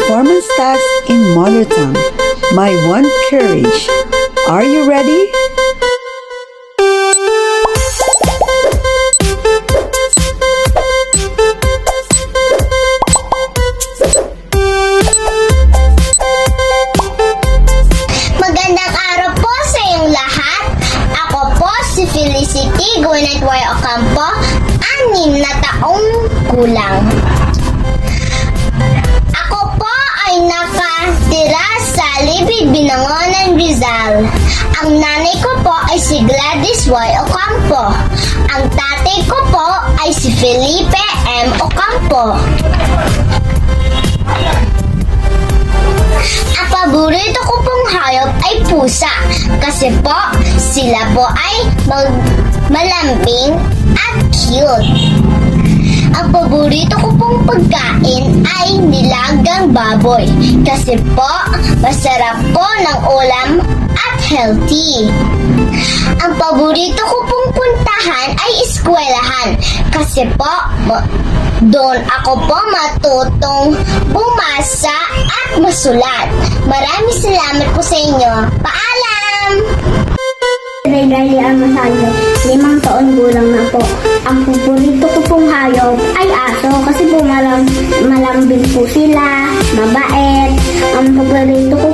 performance task in mother tongue. My one courage. Are you ready? bansa kasi po sila po ay mag malambing at cute. Ang paborito ko pong pagkain ay nilagang baboy kasi po masarap po ng ulam at healthy. Ang paborito ko pong puntahan ay eskwelahan kasi po doon ako po matutong bumasa at masulat. Maraming salamat po sa inyo. Paalam! Regay Amasalyo, limang taon gulang na po. Ang paborito ko pong hayop ay aso kasi po malam, malambing po sila, mabait. Ang paborito ko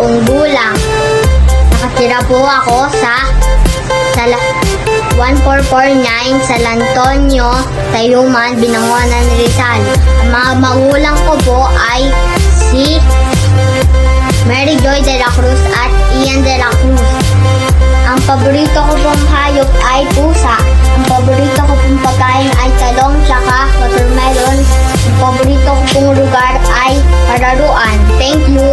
taong gulang. Nakatira po ako sa, sa 1449 San Antonio, Tayuman, Binangonan, Rizal. Ang mga magulang ko po ay si Mary Joy de la Cruz at Ian de la Cruz. Ang paborito ko pong hayop ay pusa. Ang paborito ko pong pagkain ay talong tsaka watermelon. Ang paborito ko pong lugar ay pararuan. Thank you!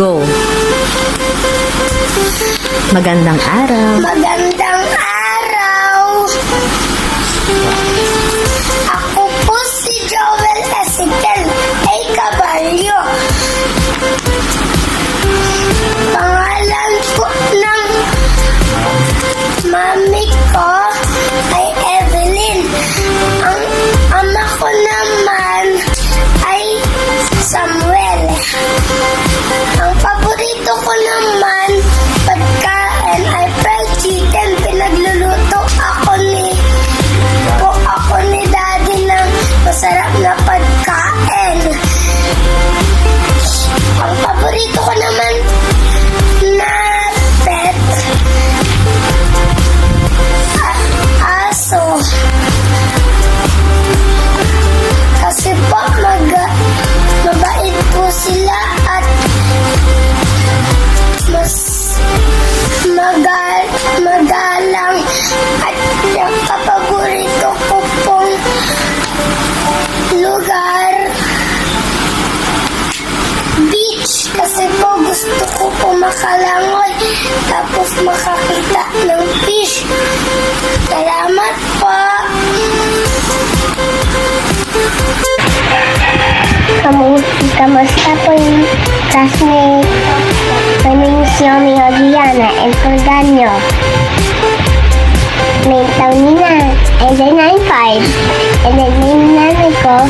Go! Magandang araw! Magandang araw! Kamusta po yung classmate? My name is Yomi Odiana and Cordanyo. Name daw nina and then I'm five. And then name nanay ko,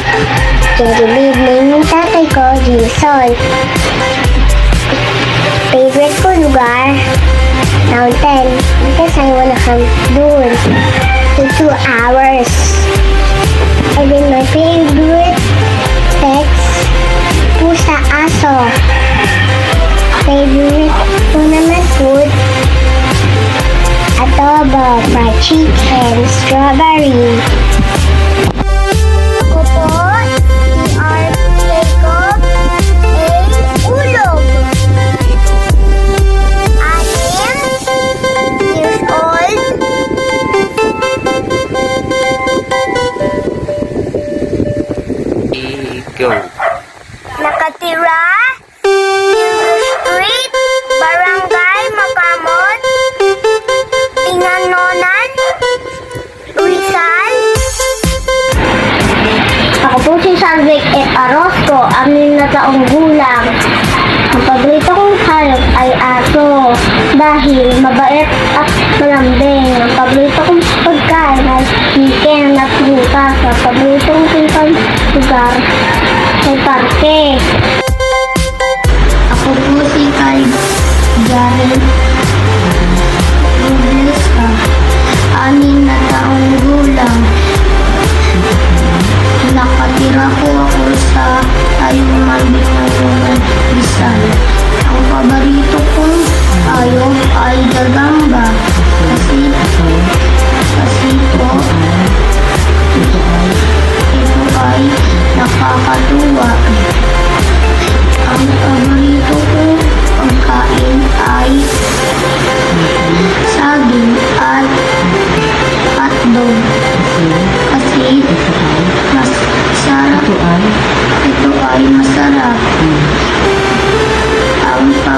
Jerry Name yung tatay ko, Jason. Favorite ko lugar, mountain. Because I wanna come doon for two hours. And then my favorite So, favorite ko naman food, adobo, fried chicken, strawberry,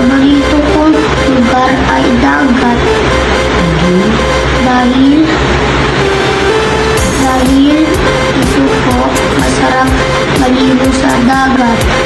paborito kong lugar ay dagat. Dahil, dahil ito po masarap maligo sa dagat.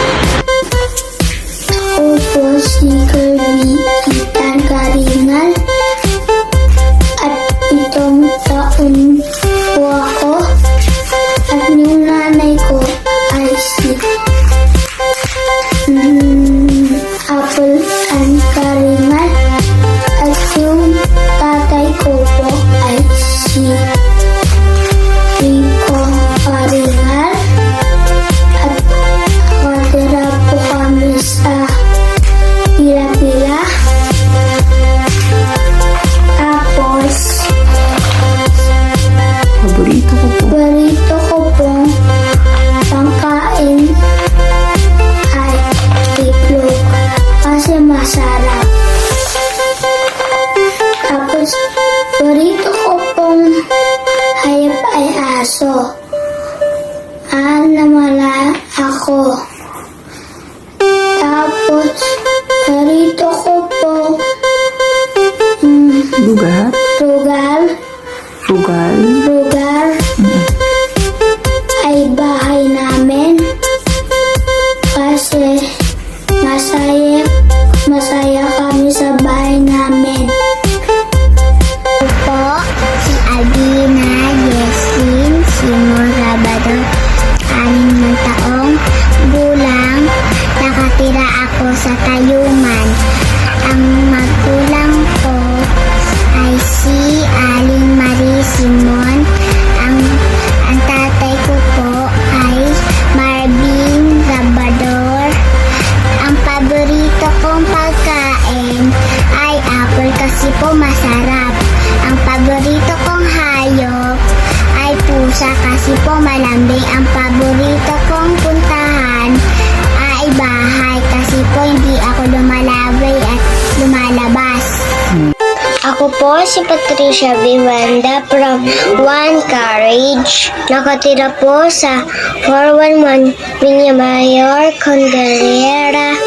Ako po si Patricia Vivanda from One Carriage. Nakatira po sa 411 Viña Mayor, Congalera,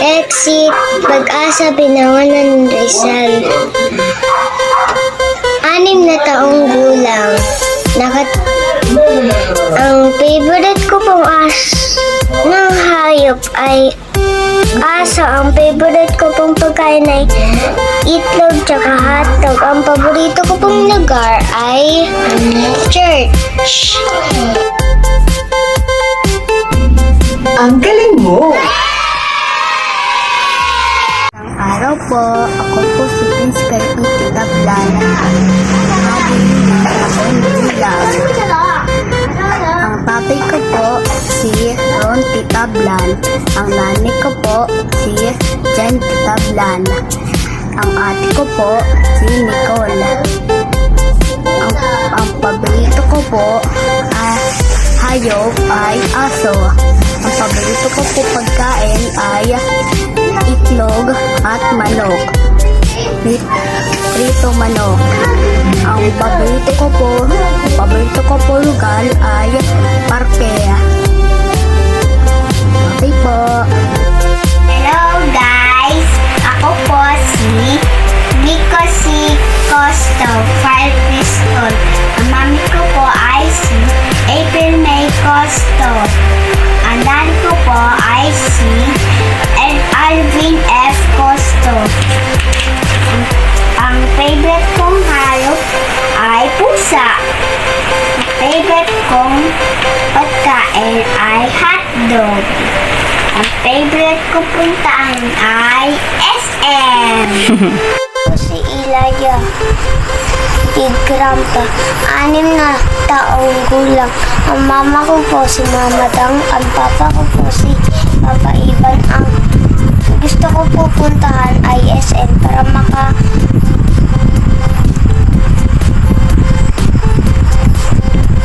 Exit, Pag-asa, Binawanan, Rizal. Anim na taong gulang. Nakat ang favorite ko pong as ng hayop ay aso. Ang favorite ko pong pagkain ay itlog tsaka hotdog. Ang paborito ko pong lugar ay church. Ang galing mo! Ang araw po, ako po si Prince Carpiti Tablan. Po si Jen Titablan. Ang ate ko po si Nicole. Ang, ang paborito ko po ay hayop ay aso. Ang paborito ko po pagkain ay itlog at manok. Prit- Prito manok. Ang paborito ko po, ang paborito ko po lugar ay parke. Okay po. Si Nico C. Costo, 5 si Ilaya. Igrampa. Anim na taong gulang. Ang mama ko po si Mama Dang. Ang papa ko po si Papa Ivan. Ang gusto ko po puntahan SM para maka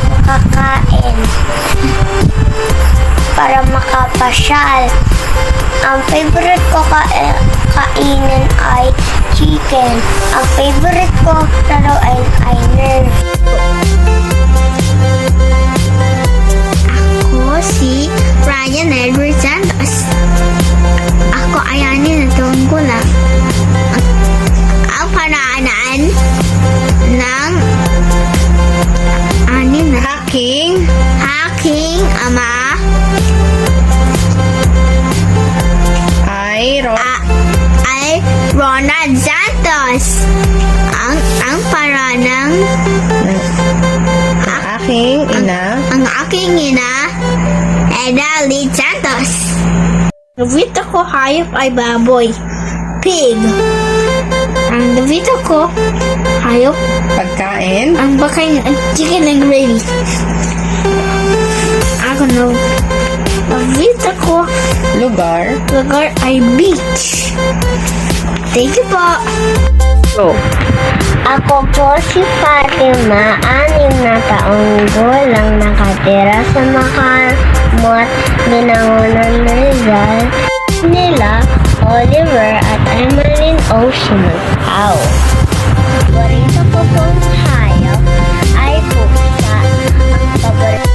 makakain para makapasyal. Ang favorite ko ka kakainin ay chicken. Ang favorite ko laruin ay nerf. Ako si Ryan Edward Santos. Ako ay ani na tuwang ko lang. Ang pananaan Ronald Santos. Ang ang para ng Ang aking ina. ang aking ina, Eda Lee Santos. Nabito ko hayop ay baboy. Pig. Ang nabito ko hayop Pagkain. ang bakay ang chicken and gravy. Ako na nabito ko Lugar. lugar ay beach. Thank you po. Go. Ako po si Fatima, anim na taong gulang nakatira sa Makamot, binangonan ni Rizal, nila Oliver at Emmeline Ocean. Paborito ko pong hayop ay pusa. Ang paborito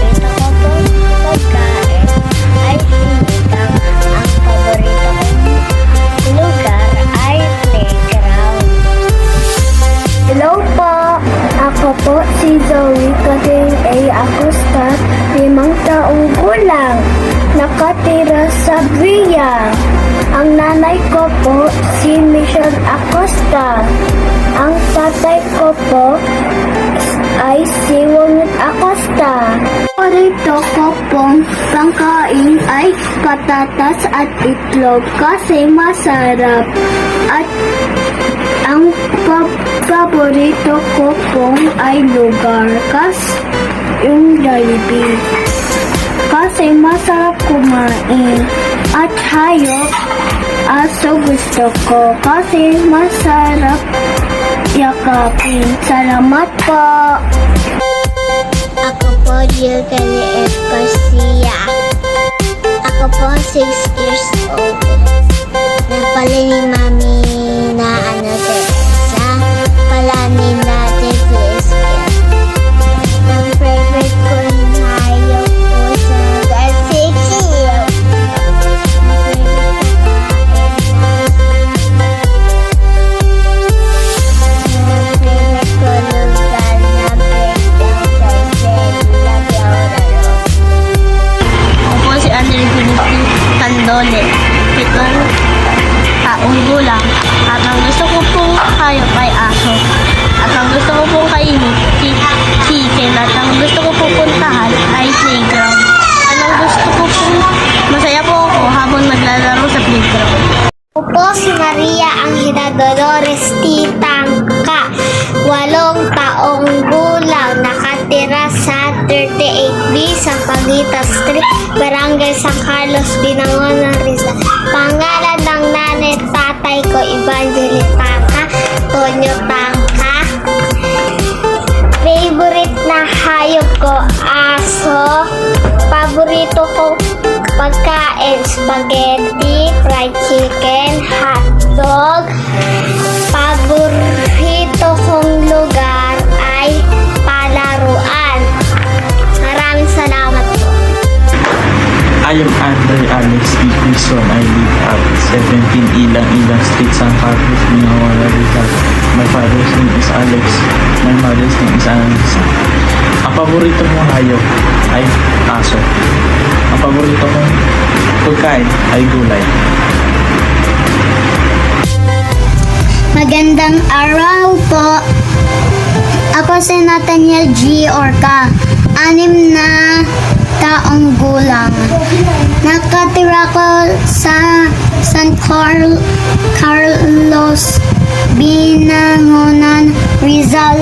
kasi masarap. At ang pa- paborito ko pong ay lugar kas yung Jollibee. Kasi masarap kumain. At hayop, aso gusto ko kasi masarap yakapin. Salamat po! Ako po, Jill F. Garcia. Ako po, 6 years old. Nagpala ni Mami na ano, Teresa. Pala ni natin sa Pagita Street, Barangay San Carlos, Binangonan, Rizal. Pangalan ng nanay at tatay ko, Evangeline Tangka, Tonyo Tangka. Favorite na hayop ko, aso. Paborito ko pagkain, spaghetti, fried chicken, hotdog. Paborito kong lugar I am Andre Alex D. Quezon. I live at 17 Ilang Ilang Street, San Carlos, Minawala, Rizal. My father's name is Alex. My mother's name is Annalisa. Ang paborito mong hayop ay aso. Ang paborito mong pagkain ay gulay. Magandang araw po. Ako si Nathaniel G. Orca. Anim na taong gulang. Nakatira ko sa San Carl Carlos, Binangonan, Rizal.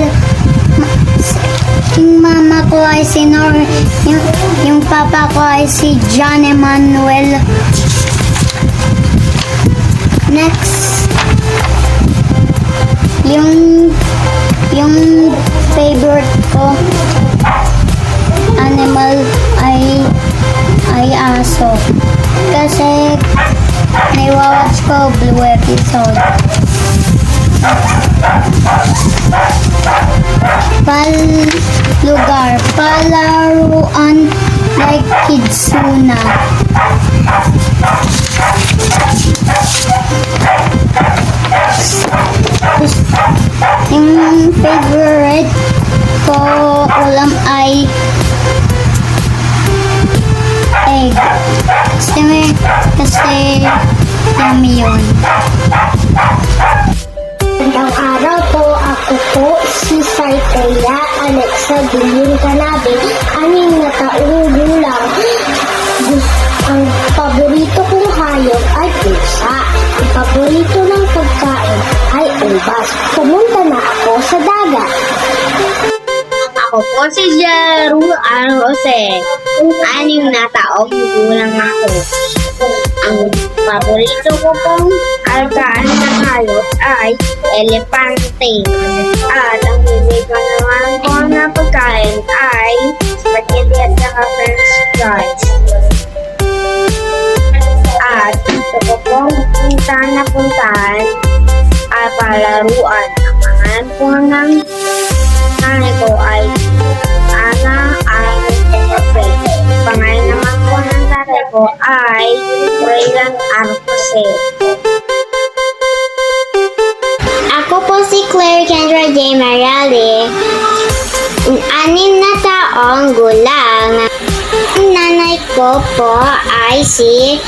Yung mama ko ay si Nor, yung, yung papa ko ay si John Emmanuel. Next, yung yung favorite ko animal ay ay aso. Kasi naiwawatch ko blue episode. Pal lugar palaruan like Kidsuna Yung kami yun. Magandang araw po. Ako po si Saitea Alexa Bilin Kanabe. Anim na taong gulang. Ang paborito kong hayop ay pusa. Ang paborito ng pagkain ay ubas. Pumunta na ako sa dagat. Ako po si Jeru Arose. Anim na taong gulang ako. Ang paborito ko pong alkaan ng hayop ay elepante. At ang bibig ko naman po na pagkain ay spaghetti at saka french fries. At gusto ko pong puntahan na puntahan ay palaruan. Ang pangalan po ng nanay ko ay Ana naman po ng tatay ko ay Raylan Arcose. Ako po si Claire Kendra J. Mariali. Anim na taong gulang. Ang nanay ko po ay si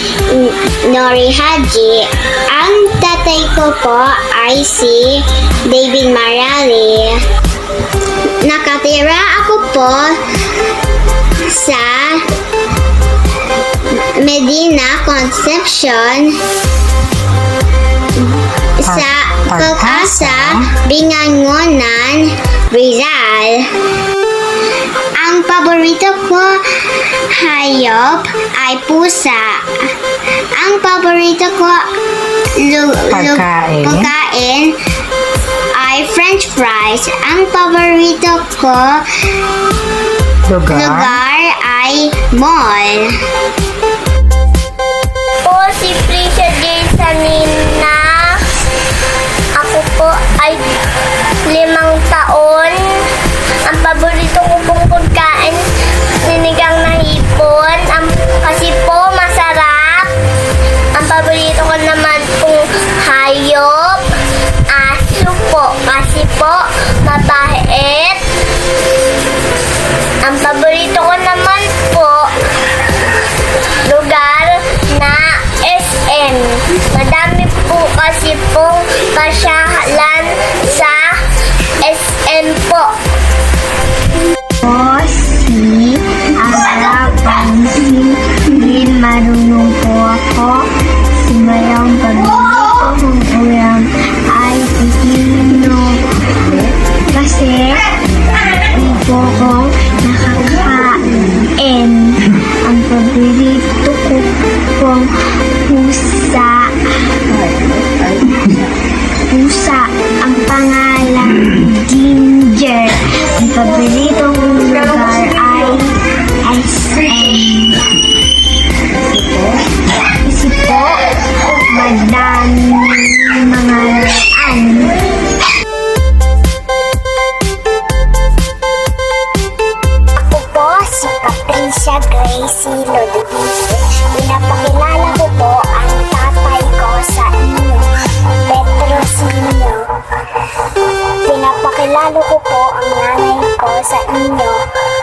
Nori Haji. Ang tatay ko po ay si David Mariali. Nakatira ako po sa Medina Concepcion sa Pag-asa, Bingangonan, Rizal. Ang paborito ko hayop ay pusa. Ang paborito ko lu- lu- Pagkain. pagkain ay french fries. Ang paborito ko Lugar. lugar ay mall. J. Sanina. Ako po ay limang taon. Ang paborito ko pong pagkain, sinigang pasyalan sa SM po. Po si Ara Pansin, marunong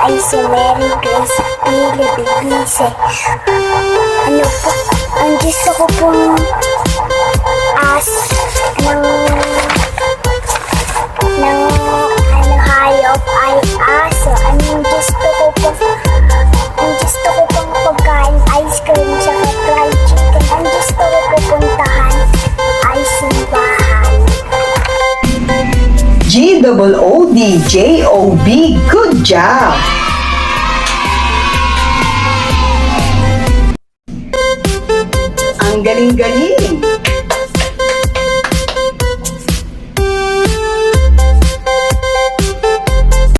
ay si Mary Grace P. Lodovice. Ano po, ang gusto ko pong as ng ng ano hayop ay aso. Anong gusto ko po? Ang gusto ko pong pagkain ice cream sa fried chicken. Ang gusto ko po G-O-O-D-J-O-B. Good job! Ang galing-galing!